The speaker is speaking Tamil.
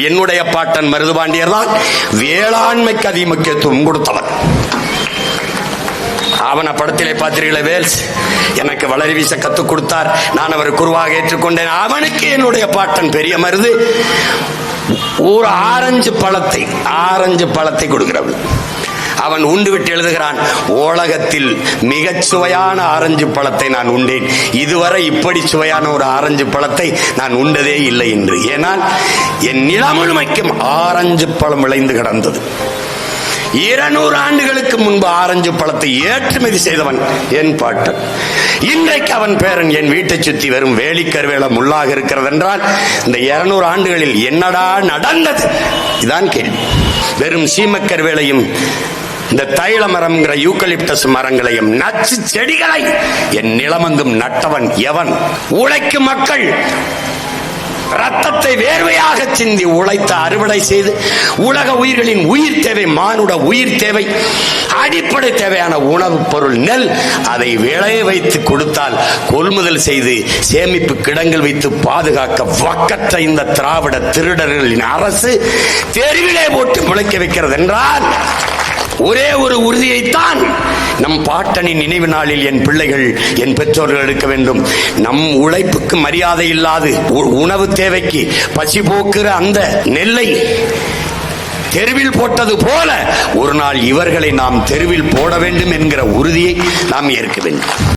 என்னுடைய பாட்டன் மருதுபாண்டியர் தான் வேளாண்மைக்கு அதிக முக்கியத்துவம் கொடுத்தவர் அவன படத்திலே பார்த்தீர்களே வேல்ஸ்? எனக்கு வளரி வீச கத்துக் கொடுத்தார். நான் அவர் குருவாக ஏற்றுக்கொண்டேன். அவனுக்கு என்னுடைய பாட்டன் பெரிய மருது. ஒரு ஆரஞ்சு பழத்தை ஆரஞ்சு பழத்தை கொடுக்கிறவள். அவன் உண்டு விட்டு எழுதுகிறான் உலகத்தில் மிகச் சுவையான ஆரஞ்சு பழத்தை நான் உண்டேன். இதுவரை இப்படி சுவையான ஒரு ஆரஞ்சு பழத்தை நான் உண்டதே இல்லை என்று. ஏனால் என் நிலம் முழுமைக்கும் ஆரஞ்சு பழம் விளைந்து கிடந்தது. இருநூறு ஆண்டுகளுக்கு முன்பு ஆரஞ்சு பழத்தை ஏற்றுமதி செய்தவன் என் பாட்டன். இன்றைக்கு அவன் பேரன் என் வீட்டை சுற்றி வெறும் வேலிக்கருவேல முள்ளாக இருக்கிறது என்றால் இந்த இருநூறு ஆண்டுகளில் என்னடா நடந்தது? இதான் கேள்வி. வெறும் சீமக்கருவேலையும் இந்த தைல மரம்ங்கிற யூக்கலிப்டஸ் மரங்களையும் நச்சு செடிகளை என் நிலமங்கும் நட்டவன் எவன்? உழைக்கும் மக்கள் ரத்தத்தை வேர்வையாக சிந்தி உழைத்து அறுவடை செய்து உலக உயிர்களின் உயிர் தேவை மானுட உயிர் தேவை அடிப்படை தேவையான உணவுப் பொருள் நெல் அதை விளைய வைத்து கொடுத்தால் கொள்முதல் செய்து சேமிப்பு கிடங்கள் வைத்து பாதுகாக்க வக்கற்ற இந்த திராவிட திருடர்களின் அரசு தெருவிலே போட்டு முளைக்க வைக்கிறது என்றால் ஒரே ஒரு உறுதியைத்தான் நம் பாட்டனின் நினைவு நாளில் என் பிள்ளைகள் என் பெற்றோர்கள் எடுக்க வேண்டும். நம் உழைப்புக்கு மரியாதை இல்லாது உ- உணவு தேவைக்கு பசி போக்குற அந்த நெல்லை தெருவில் போட்டது போல ஒரு நாள் இவர்களை நாம் தெருவில் போட வேண்டும் என்கிற உறுதியை நாம் ஏற்க வேண்டும்.